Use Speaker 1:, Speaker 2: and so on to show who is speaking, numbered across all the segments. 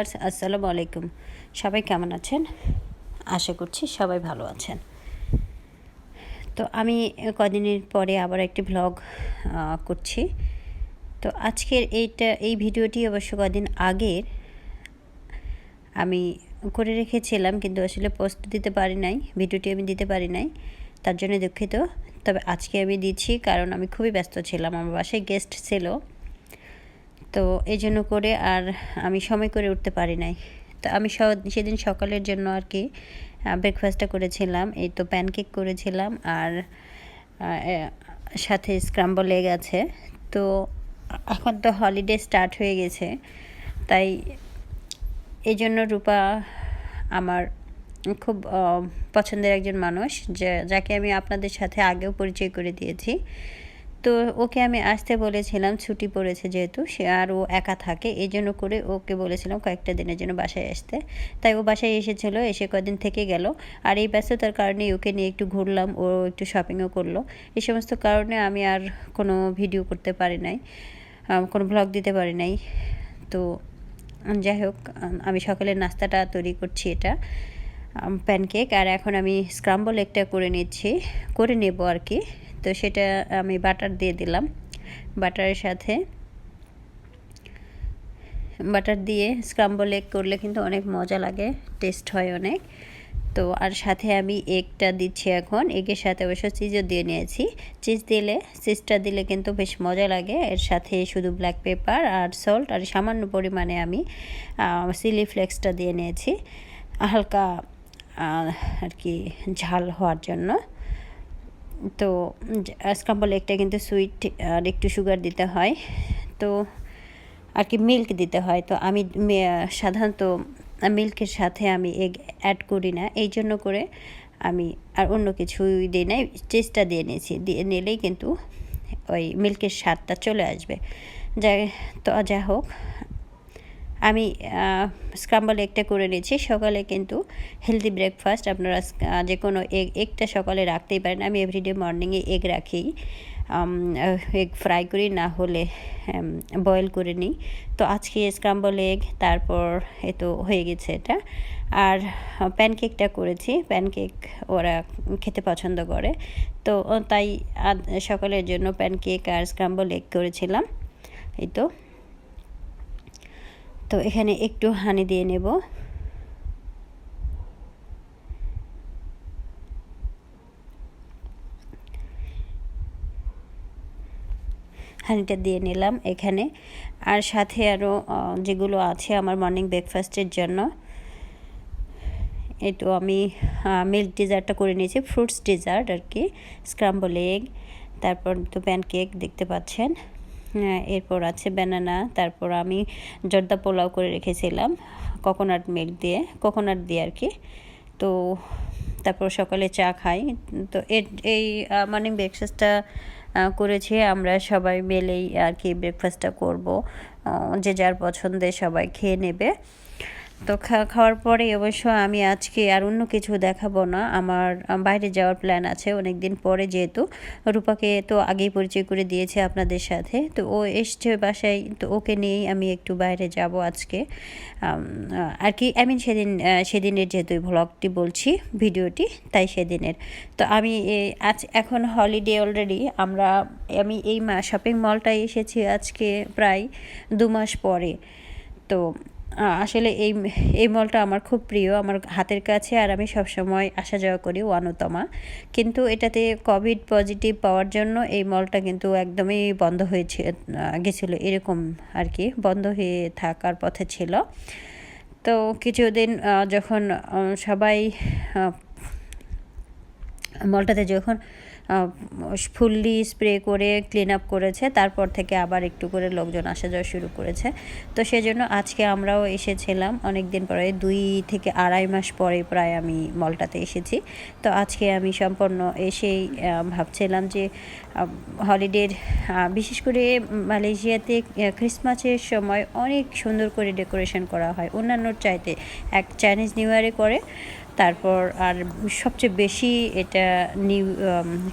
Speaker 1: Viewers, আসসালামু আলাইকুম। সবাই কেমন আছেন? আশা করছি সবাই ভালো আছেন। তো আমি কদিনের পরে আবার একটি ব্লগ করছি। তো আজকের এইটা, এই ভিডিওটি অবশ্য কদিন আগের। আমি করে রেখেছিলাম, কিন্তু আসলে পোস্ট দিতে পারি নাই, ভিডিওটি আমি দিতে পারি নাই, তার জন্য দুঃখিত। তবে আজকে আমি দিচ্ছি, কারণ আমি খুবই ব্যস্ত ছিলাম, আমার বাসায় গেস্ট ছিল। তো এই জন্য করে আর আমি সময় করে উঠতে পারি নাই। তো আমি সেদিন সকালের জন্য আর কি ব্রেকফাস্টটা করেছিলাম। এই তো প্যানকেক করেছিলাম আর সাথে স্ক্রাম্বল এগ আছে। তো এখন তো হলিডে স্টার্ট হয়ে গেছে। তাই এই জন্য রূপা আমার খুব পছন্দের একজন মানুষ, যে, যাকে আমি আপনাদের সাথে আগেও পরিচয় করে দিয়েছি। তো ওকে আমি আসতে বলেছিলাম, ছুটি পড়েছে যেহেতু, সে আর ও একা থাকে, এই জন্য করে ওকে বলেছিলাম কয়েকটা দিনের জন্য বাসায় আসতে। তাই ও বাসায় এসেছিল, এসে কদিন থেকে গেল। আর এই ব্যস্ততার কারণে ওকে নিয়ে একটু ঘুরলাম, ও একটু শপিংও করল। এই সমস্ত কারণে আমি আর কোনো ভিডিও করতে পারি নাই কোনো ব্লগ দিতে পারি নাই। তো যাই হোক, আমি সকালের নাস্তাটা তৈরি করছি এটা প্যানকেক আর এখন আমি স্ক্রাম্বল একটা করে নিচ্ছি, করে নেব আর কি। তো সেটা আমি বাটার দিয়ে দিলাম। বাটারের সাথে বাটার দিয়ে স্ক্রাম্বল এগ করলে কিন্তু অনেক মজা লাগে টেস্ট হয় অনেক। তো আর সাথে আমি এগটা দিচ্ছি এখন। এগের সাথে অবশ্য চিজও দিয়ে নিয়েছি। চিজ দিলে চিজটা দিলে কিন্তু বেশ মজা লাগে। এর সাথে শুধু ব্ল্যাক পেপার আর সল্ট আর সামান্য পরিমাণে আমি সিলি ফ্লেক্সটা দিয়ে নিয়েছি। হালকা আর কি ঝাল হওয়ার জন্য। তো স্ক্রাম্বল একটা কিন্তু সুইট আর একটু সুগার দিতে হয়। তো আর কি মিল্ক দিতে হয়। তো আমি সাধারণত মিল্কের সাথে আমি এগ অ্যাড করি না। এই জন্য করে আমি আর অন্য কিছুই দিই নাই চেষ্টা দিয়ে নিয়েছি। দিয়ে নিলেই কিন্তু ওই মিল্কের স্বাদটা চলে আসবে। যাই, তো যা হোক আমি স্ক্রাম্বল এগটা করে নিয়েছি সকালে কিন্তু হেলদি ব্রেকফাস্ট আপনারা যে কোনো এগ এগটা সকালে রাখতেই পারেন। আমি এভরিডে মর্নিংয়ে এগ রাখি। এগ ফ্রাই করি, না হলে বয়েল করে নিই। তো আজকে স্ক্রাম্বল এগ তারপর এ তো হয়ে গেছে এটা। আর প্যানকেকটা করেছি। প্যানকেক ওরা খেতে পছন্দ করে। তো তাই সকালের জন্য প্যানকেক আর স্ক্রাম্বল এগ করেছিলাম। এই তো। তো এখানে একটু হানি দিয়ে নেব। হানিটা দিয়ে নিলাম এখানে। আর সাথে আরও যেগুলো আছে আমার মর্নিং ব্রেকফাস্টের জন্য তো আমি মিল্ক ডিজার্টটা করে নিয়েছি ফ্রুটস ডিজার্ট আর কি স্ক্রাম্বল এগ তারপর তো প্যানকেক দেখতে পাচ্ছেন। এরপর আছে ব্যানানা তারপর আমি জর্দা পোলাও করে রেখেছিলাম কোকোনাট মিল্ক দিয়ে কোকোনাট দিয়ে আর কি তো তারপর সকালে চা খাই। তো এই মর্নিং ব্রেকফাস্টটা করেছি আমরা সবাই মিলেই আর কি ব্রেকফাস্টটা করব। যে যার পছন্দে সবাই খেয়ে নেবে। তো খাওয়ার পরে অবশ্য আমি আজকে আর অন্য কিছু দেখাবো না। আমার বাইরে যাওয়ার প্ল্যান আছে অনেক দিন পরে যেহেতু। রূপাকে তো আগেই পরিচয় করে দিয়েছে আপনাদের সাথে। তো ও এসছে বাসায়, তো ওকে নিয়েই আমি একটু বাইরে যাব আজকে। আর কি আমি সেদিন সেদিনের যেহেতু ভ্লগটি বলছি, ভিডিওটি, তাই সেদিনের। তো আমি আজ এখন হলিডে অলরেডি আমরা, আমি এই শপিং মলটায় এসেছি আজকে প্রায় দু মাস পরে। তো আসলে এই এই মলটা আমার খুব প্রিয়, আমার হাতের কাছে, আর আমি সবসময় আসা যাওয়া করি ওয়ানুতমা। কিন্তু এটাতে কোভিড পজিটিভ পাওয়ার জন্য এই মলটা কিন্তু একদমই বন্ধ হয়েছে গেছিল এরকম আর কি, বন্ধ হয়ে থাকার পথে ছিল। তো কিছুদিন যখন সবাই মলটাতে যখন ফুললি স্প্রে করে ক্লিন আপ করেছে, তারপর থেকে আবার একটু করে লোকজন আসা যাওয়া শুরু করেছে। তো সেজন্য আজকে আমরাও এসেছিলাম অনেক দিন পরে, দুই থেকে আড়াই মাস পরে প্রায় আমি মলটাতে এসেছি। তো আজকে আমি সম্পূর্ণ এসেই ভাবছিলাম যে হলিডের বিশেষ করে মালয়েশিয়াতে ক্রিসমাসের সময় অনেক সুন্দর করে ডেকোরেশন করা হয়। অন্যান্যর চাইতে এক চাইনিজ নিউ ইয়ারে করে। তারপর আর সবচেয়ে বেশি এটা নিউ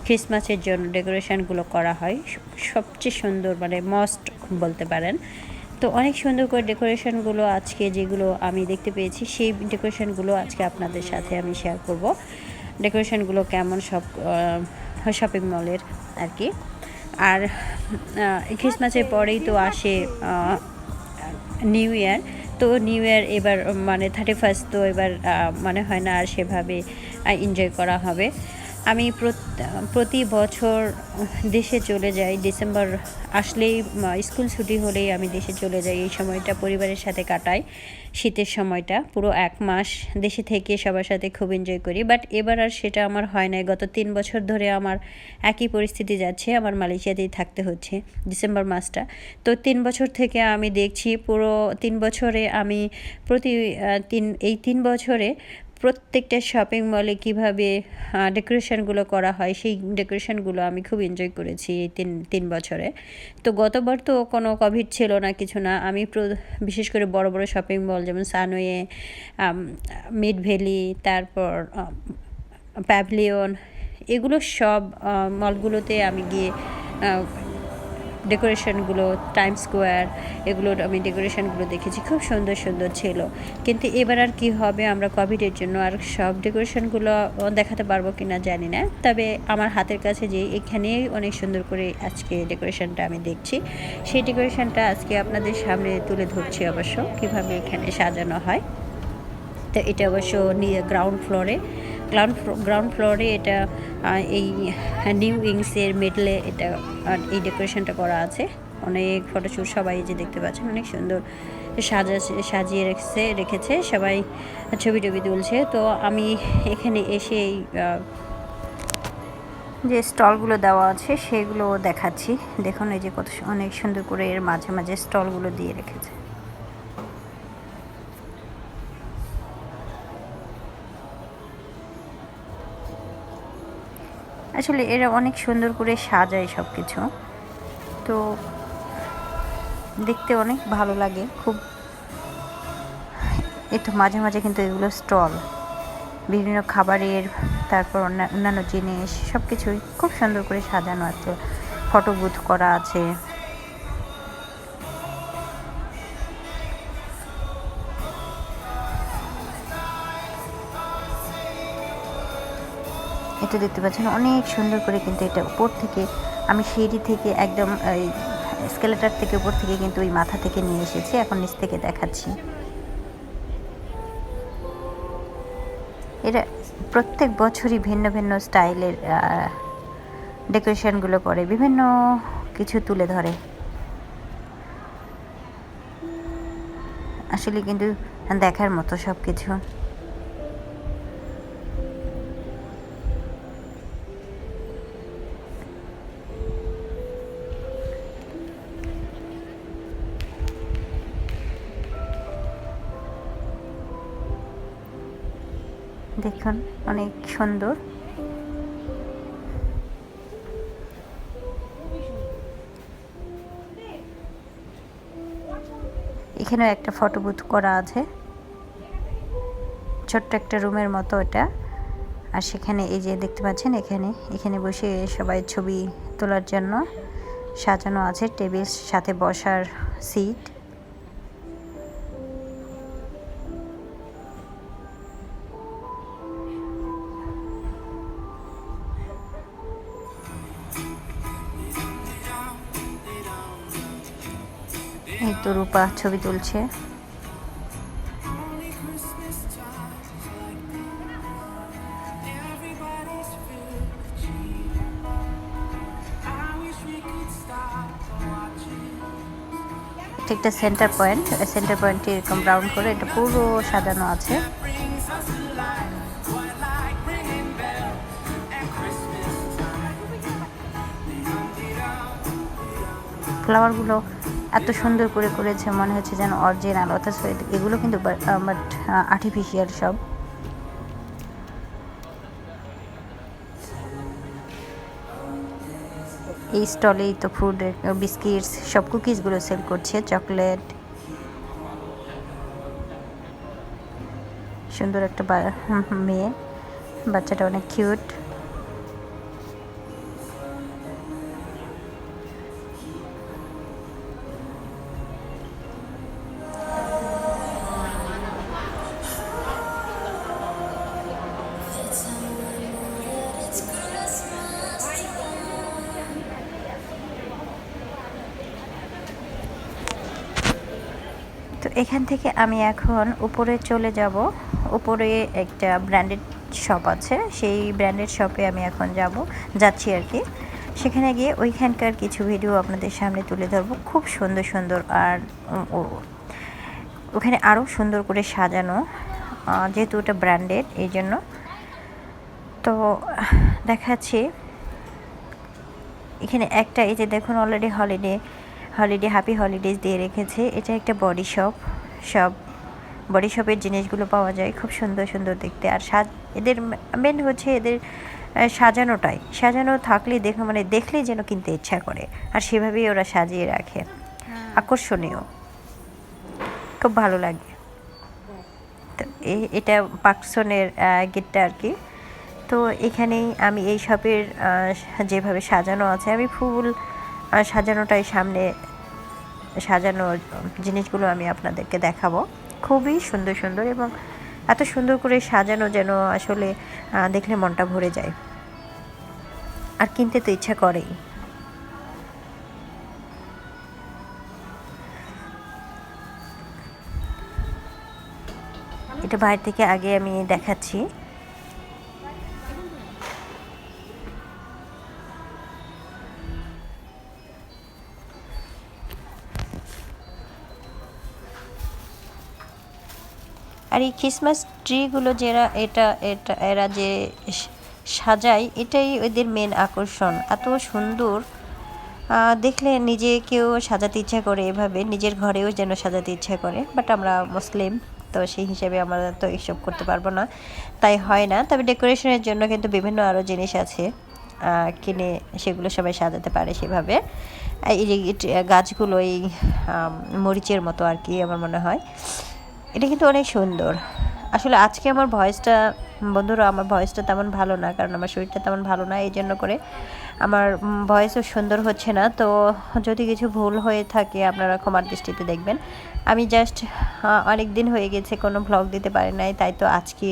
Speaker 1: ক্রিসমাসের জন্য ডেকোরেশনগুলো করা হয়। সবচেয়ে সুন্দর মানে মস্ট বলতে পারেন। তো অনেক সুন্দর করে ডেকোরেশনগুলো আজকে যেগুলো আমি দেখতে পেয়েছি, সেই ডেকোরেশনগুলো আজকে আপনাদের সাথে আমি শেয়ার করব। ডেকোরেশনগুলো কেমন সব শপিং মলের আর কি। আর খ্রিসমাসের পরেই তো আসে নিউ ইয়ার তো নিউ ইয়ার এবার মানে থার্টি ফার্স্ট তো এবার মনে হয় না আর সেভাবে এনজয় করা হবে। আমি প্রতি বছর দেশে চলে যাই। ডিসেম্বর আসলেই স্কুল ছুটি হলেই আমি দেশে চলে যাই। এই সময়টা পরিবারের সাথে কাটাই, শীতের সময়টা। পুরো এক মাস দেশে থেকে সবার সাথে খুব এনজয় করি। বাট এবার আর সেটা আমার হয় নাই। গত তিন বছর ধরে আমার একই পরিস্থিতি যাচ্ছে। আমার মালয়েশিয়াতেই থাকতে হচ্ছে ডিসেম্বর মাসটা। তো তিন বছর থেকে আমি দেখছি পুরো তিন বছরে আমি প্রতি তিন, এই তিন বছরে প্রত্যেকটা শপিং মলে কীভাবে ডেকোরেশনগুলো করা হয়, সেই ডেকোরেশনগুলো আমি খুব এনজয় করেছি এই তিন তিন বছরে। তো গতবার তো কোনো কোভিড ছিল না, কিছু না। আমি বিশেষ করে বড় বড় শপিং মল যেমন সানওয়ে মিড ভ্যালি তারপর প্যাভলিয়ন এগুলো সব মলগুলোতে আমি গিয়ে ডেকোরেশনগুলো টাইম স্কোয়ার এগুলো আমি ডেকোরেশনগুলো দেখেছি। খুব সুন্দর সুন্দর ছিল। কিন্তু এবার আর কি হবে, আমরা কোভিডের জন্য আর সব ডেকোরেশনগুলো দেখাতে পারব কি না জানি না। তবে আমার হাতের কাছে যে এখানেই অনেক সুন্দর করে আজকে ডেকোরেশনটা আমি দেখছি। সেই ডেকোরেশনটা আজকে আপনাদের সামনে তুলে ধরছি অবশ্য, কীভাবে এখানে সাজানো হয়। তো এটা অবশ্য নিয়ে গ্রাউন্ড ফ্লোরে গ্রাউন্ড গ্রাউন্ড ফ্লোরে এটা এই নিউ উইংসের মিডলে এটা এই ডেকোরেশনটা করা আছে। অনেক ফটোশ্যুট সবাই যে দেখতে পাচ্ছেন, অনেক সুন্দর সাজা, সাজিয়ে রেখেছে রেখেছে, সবাই ছবি টবি তুলছে। তো আমি এখানে এসে এই যে স্টলগুলো দেওয়া আছে, সেগুলো দেখাচ্ছি। দেখুন এই যে কত অনেক সুন্দর করে এর মাঝে মাঝে স্টলগুলো দিয়ে রেখেছে। আসলে এরা অনেক সুন্দর করে সাজায় সব কিছু তো দেখতে অনেক ভালো লাগে, খুব একটু তো মাঝে মাঝে কিন্তু এগুলো স্টল, বিভিন্ন খাবারের, তারপর অন্যান্য জিনিস সব কিছুই খুব সুন্দর করে সাজানো আছে, ফটো বুথ করা আছে। এটা দেখতে পাচ্ছেন, অনেক সুন্দর করে কিন্তু এটা উপর থেকে, আমি সিঁড়ি থেকে একদম স্কেলেটার থেকে উপর থেকে কিন্তু ওই মাথা থেকে নিয়ে এসেছি, এখন নিচ থেকে দেখাচ্ছি। এটা প্রত্যেক বছরই ভিন্ন ভিন্ন স্টাইলের ডেকোরেশনগুলো করে, বিভিন্ন কিছু তুলে ধরে। আসলে কিন্তু দেখার মতো সব কিছু দেখুন, অনেক সুন্দর। এখানেও একটা ফটো বুথ করা আছে। ছোট্ট একটা রুমের মতো এটা। আর সেখানে এই যে দেখতে পাচ্ছেন, এখানে এখানে বসে সবাই ছবি তোলার জন্য সাজানো আছে। টেবিল সাথে বসার সিট তো রূপা ছবি তুলছে। একটা সেন্টার পয়েন্ট সেন্টার পয়েন্টে এরকম রাউন্ড করে এটা পুরো সাজানো আছে। ফ্লাওয়ারগুলো এত সুন্দর করে করেছে, মনে হচ্ছে যেন অরিজিনাল অথচ এগুলো কিন্তু বাট আর্টিফিশিয়াল সব। এই স্টলেই তো ফুড বিস্কিটস সব কুকিজগুলো সেল করছে চকলেট সুন্দর একটা মেয়ে। বাচ্চাটা অনেক কিউট এখান থেকে আমি এখন উপরে চলে যাব। উপরে একটা ব্র্যান্ডেড শপ আছে। সেই ব্র্যান্ডেড শপে আমি এখন যাব, যাচ্ছি আর কি। সেখানে গিয়ে ওইখানকার কিছু ভিডিও আপনাদের সামনে তুলে ধরবো। খুব সুন্দর সুন্দর আর ওখানে আরও সুন্দর করে সাজানো যেহেতু ওটা ব্র্যান্ডেড, এই জন্য। তো, দেখাচ্ছি। এখানে একটা, এই যে দেখুন already holiday holiday happy holidays দিয়ে রেখেছে। এটা একটা বডি শপ সব বডি শপের জিনিসগুলো পাওয়া যায় খুব সুন্দর সুন্দর দেখতে। আর সাজ এদের মেন হচ্ছে এদের সাজানোটাই। সাজানো থাকলে দেখে মানে দেখলেই যেন কিনতে ইচ্ছা করে। আর সেভাবেই ওরা সাজিয়ে রাখে। আকর্ষণীয়। খুব ভালো লাগে। তো এ- এটা পাকসনের গেটটা আর কি। তো এখানেই আমি এই শপের যেভাবে সাজানো আছে আমি ফুল সাজানোটাই সামনে সাজানো জিনিসগুলো আমি আপনাদেরকে দেখাবো। খুবই সুন্দর সুন্দর এবং এত সুন্দর করে সাজানো যেন আসলে দেখলে মনটা ভরে যায়। আর কিনতে তো ইচ্ছা করেই। এটা বাইরে থেকে আগে আমি দেখাচ্ছি। আর এই ক্রিসমাস ট্রিগুলো যারা এটা এটা, এরা যে সাজায়, এটাই ওদের মেন আকর্ষণ। এত সুন্দর। দেখলে নিজেকেও সাজাতে ইচ্ছা করে এভাবে, নিজের ঘরেও যেন সাজাতে ইচ্ছা করে। বাট আমরা মুসলিম তো সেই হিসেবে আমরা তো এইসব করতে পারব না। তাই হয় না। তবে ডেকোরেশনের জন্য কিন্তু বিভিন্ন আরও জিনিস আছে কিনে সেগুলো সবাই সাজাতে পারে সেভাবে। এই গাছগুলো, এই মরিচের মতো আর কি আমার মনে হয়। এটা কিন্তু অনেক সুন্দর। আসলে আজকে আমার ভয়েসটা, বন্ধুরা, আমার ভয়েসটা তেমন ভালো না, কারণ আমার শরীরটা তেমন ভালো না, এই জন্য করে আমার ভয়েসও সুন্দর হচ্ছে না। তো যদি কিছু ভুল হয়ে থাকে, আপনারা ক্ষমার দৃষ্টিতে দেখবেন। আমি জাস্ট অনেক দিন হয়ে গেছে, কোনো ভ্লগ দিতে পারি নাই, তাই তো আজকে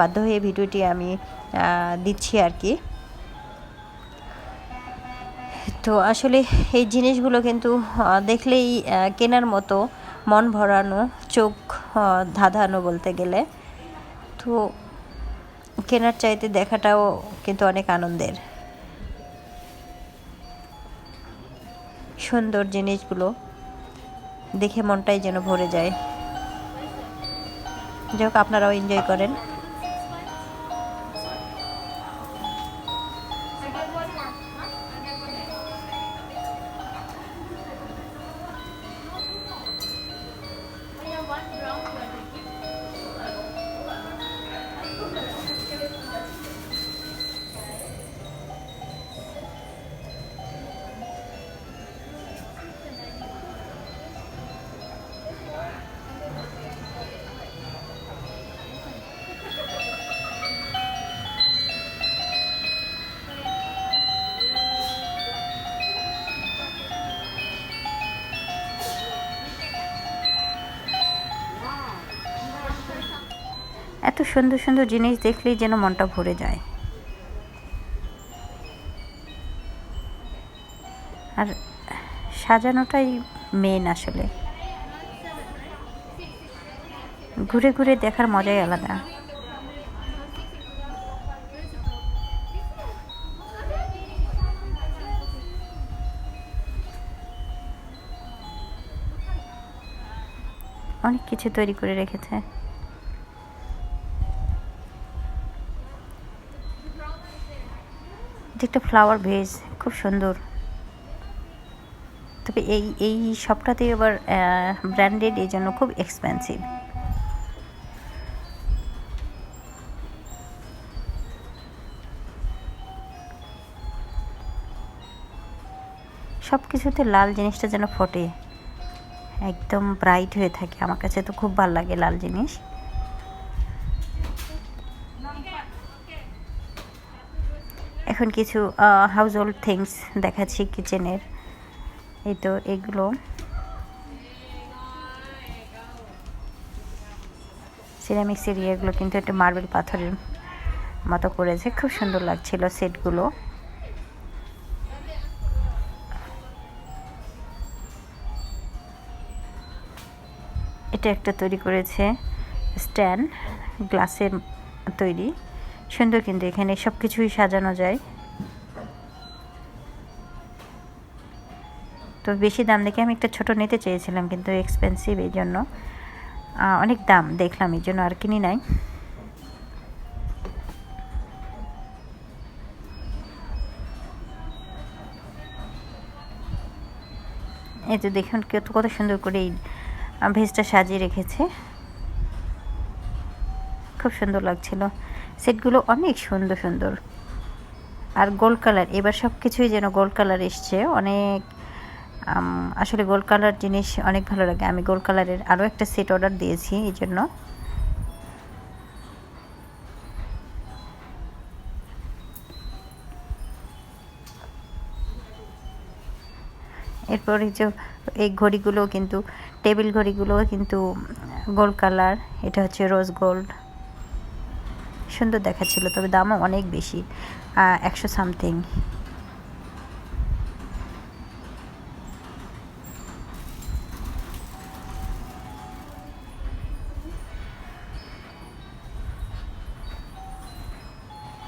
Speaker 1: বাধ্য হয়ে ভিডিওটি আমি দিচ্ছি আর কি। তো আসলে এই জিনিসগুলো কিন্তু দেখলেই কেনার মতো মন ভরানো, চোখ ধাঁধানো বলতে গেলে। তো কেনার চাইতে দেখাটাও কিন্তু অনেক আনন্দের। সুন্দর জিনিসগুলো দেখে মনটাই যেন ভরে যায়। যাই হোক, আপনারাও এনজয় করেন। সুন্দর সুন্দর জিনিস দেখলেই যেন মনটা ভরে যায়। আর সাজানোটাই মেন আসলে। ঘুরে ঘুরে দেখার মজাই আলাদা। অনেক কিছু তৈরি করে রেখেছে। একটা ফ্লাওয়ার ভেজ খুব সুন্দর। তবে এই এই শপটাতে আবার ব্র্যান্ডেড এই জন্য খুব এক্সপেন্সিভ সব কিছুতে লাল জিনিসটা যেন ফোটে। একদম ব্রাইট হয়ে থাকে। আমার কাছে তো খুব ভালো লাগে লাল জিনিস। এখন কিছু হাউস হোল্ড থিংস দেখাচ্ছি কিচেনের এই তো এগুলো। সিরামিক্সের ইয়েগুলো কিন্তু একটা মার্বেল পাথরের মতো করেছে। খুব সুন্দর লাগছিল সেটগুলো এটা একটা তৈরি করেছে স্ট্যান্ড গ্লাসের তৈরি। সুন্দর কিন্তু এখানে সব কিছুই সাজানো যায়। তো বেশি দাম দেখে আমি একটা ছোট নিতে চেয়েছিলাম কিন্তু এক্সপেন্সিভ এই জন্য। অনেক দাম দেখলাম এই জন্য আর কিনি নাই। এই তো দেখুন কত কত সুন্দর করে এই ভেজটা সাজিয়ে রেখেছে। খুব সুন্দর লাগছিল। সেটগুলো অনেক সুন্দর সুন্দর। আর গোল্ড কালার এবার সব কিছুই যেন গোল্ড কালার এসছে। অনেক আসলে গোল্ড কালার জিনিস অনেক ভালো লাগে। আমি গোল্ড কালারের আরও একটা সেট অর্ডার দিয়েছি, এই জন্য। এরপর যে, এই ঘড়িগুলো কিন্তু টেবিল ঘড়িগুলো কিন্তু গোল্ড কালার এটা হচ্ছে রোজ গোল্ড সুন্দর দেখাচ্ছিল, তবে দামও অনেক বেশি একশো সামথিং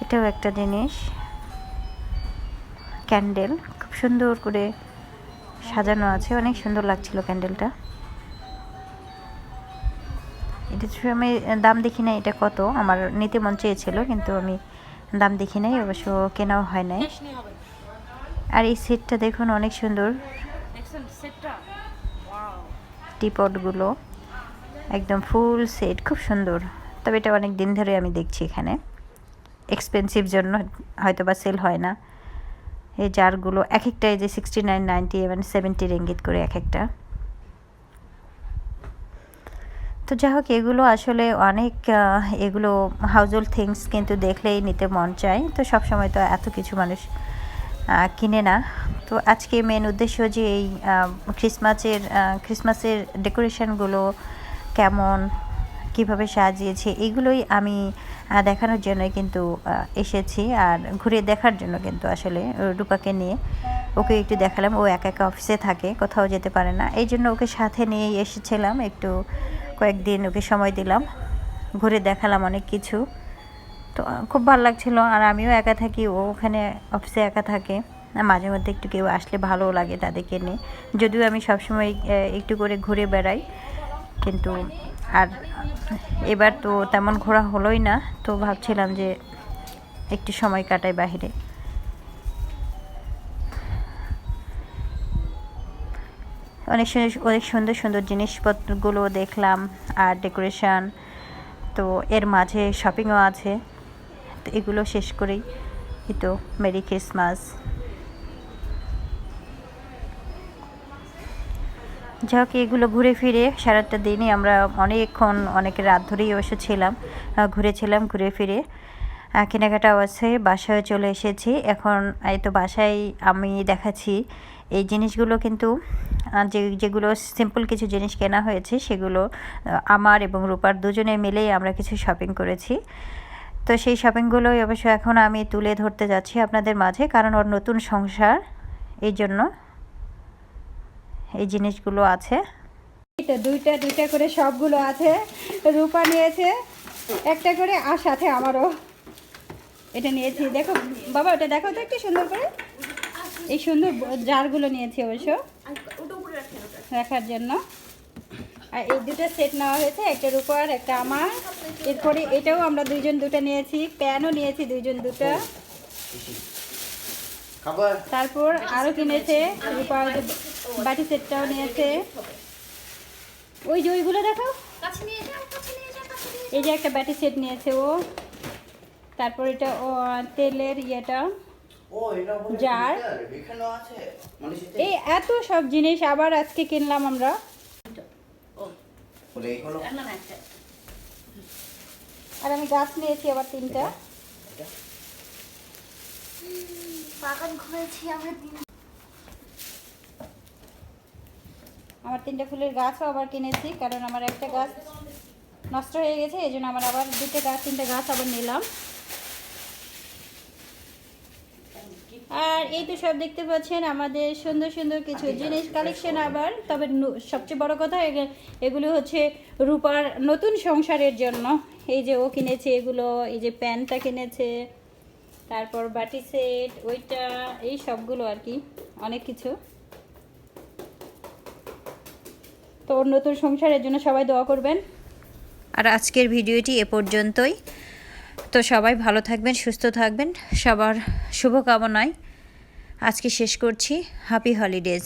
Speaker 1: এটাও একটা জিনিস। ক্যান্ডেল, খুব সুন্দর করে সাজানো আছে, অনেক সুন্দর লাগছিল ক্যান্ডেলটা। এটা আমি দাম দেখি নাই এটা কত আমার নিতে মন চেয়েছিল কিন্তু আমি দাম দেখি নাই অবশ্য কেনাও হয় নাই। আর এই সেটটা দেখুন অনেক সুন্দর। টিপটগুলো একদম ফুল সেট খুব সুন্দর। তবে এটা অনেক দিন ধরে আমি দেখছি এখানে। এক্সপেন্সিভ জন্য হয়তো বা সেল হয় না। এই জারগুলো এক একটা এই যে সিক্সটি নাইন নাইনটি মানে সেভেন্টি রেঙ্গিত করে এক একটা তো যাই হোক, এগুলো আসলে অনেক এগুলো হাউজহোল্ড থিংস কিন্তু দেখলেই নিতে মন চায়। তো সব সময় তো এত কিছু মানুষ কিনে না। তো আজকে মেন উদ্দেশ্য যে এই ক্রিসমাসের ক্রিসমাসের ডেকোরেশনগুলো কেমন, কীভাবে সাজিয়েছে, এগুলোই আমি দেখানোর জন্যই কিন্তু এসেছি। আর ঘুরে দেখার জন্য কিন্তু আসলে রূপাকে নিয়ে ওকে একটু দেখালাম। ও একা একা অফিসে থাকে, কোথাও যেতে পারে না। এই জন্য ওকে সাথে নিয়েই এসেছিলাম একটু কয়েকদিন ওকে সময় দিলাম, ঘুরে দেখালাম অনেক কিছু। তো খুব ভালো লাগছিল আর আমিও একা থাকি, ও ওখানে অফিসে একা থাকে। মাঝে মধ্যে একটু কেউ আসলে ভালো লাগে তাদেরকে নিয়ে। যদিও আমি সবসময় একটু করে ঘুরে বেড়াই, কিন্তু আর এবার তো তেমন ঘোরা হলোই না। তো ভাবছিলাম যে একটু সময় কাটাই বাইরে। অনেক অনেক সুন্দর সুন্দর জিনিসপত্রগুলো দেখলাম আর ডেকোরেশন তো এর মাঝে শপিংও আছে। তো এগুলো শেষ করেই তো মেরি ক্রিসমাস যাই এগুলো ঘুরে ফিরে সারাটা দিনই আমরা অনেকক্ষণ, অনেক রাত ধরেই বসেছিলাম ঘুরেছিলাম ঘুরে ফিরে। কেনাকাটা আছে বাসায় চলে এসেছি। এখন এই তো বাসায় আমি দেখাচ্ছি এই জিনিসগুলো কিন্তু যে, যেগুলো সিম্পল কিছু জিনিস কেনা হয়েছে, সেগুলো আমার এবং রূপার দুজনে মিলেই আমরা কিছু শপিং করেছি। তো সেই শপিংগুলোই অবশ্য এখন আমি তুলে ধরতে যাচ্ছি আপনাদের মাঝে, কারণ ওর নতুন সংসার, এই জন্য এই জিনিসগুলো আছে।
Speaker 2: দুইটা দুইটা করে সবগুলো আছে, রূপা নিয়েছে, একটা করে আর সাথে আমারও। এটা নিয়েছি। দেখো বাবা ওটা দেখো তো একটু সুন্দর করে। এই সুন্দর জারগুলো নিয়েছি অবশ্য রাখার জন্য। আর এই দুটো সেট নেওয়া হয়েছে একটা রূপার একটা আমার। এরপরে এটাও আমরা দুইজন দুটো নিয়েছি প্যানও নিয়েছি দুইজন দুটো। তারপর আরও কিনেছে রূপার যে বাটি সেটটাও নিয়েছে। ওই যে ওইগুলো দেখো এই যে একটা ব্যাটি সেট নিয়েছে ও। তারপর এটা ও তেলের ইয়েটা
Speaker 3: ও
Speaker 2: জার।
Speaker 3: মানে
Speaker 2: এই এত সব জিনিস আবার আজকে কিনলাম আমরা। আর আমি গাছ নিয়েছি আবার তিনটা।
Speaker 4: আমার
Speaker 2: তিনটা। ফুলের গাছও আবার কিনেছি কারণ আমার একটা গাছ নষ্ট হয়ে গেছে এই জন্য আমার আবার দুটো গাছ তিনটা গাছ আবার নিলাম। আর এই তো সব দেখতে পাচ্ছেন আমাদের সুন্দর সুন্দর কিছু জিনিস কালেকশন আবার তবে সবচেয়ে বড় কথা এগুলো হচ্ছে রূপার নতুন সংসারের জন্য। এই যে ও কিনেছে এগুলো এই যে প্যান্টটা কিনেছে তারপর বাটি সেট ওইটা এই সবগুলো আর কি অনেক কিছু। তো নতুন সংসারের জন্য সবাই দোয়া করবেন।
Speaker 1: আর আজকের ভিডিওটি এ পর্যন্তই। তো সবাই ভালো থাকবেন সুস্থ থাকবেন। সবার শুভকামনায় আজকে শেষ করছি। Happy holidays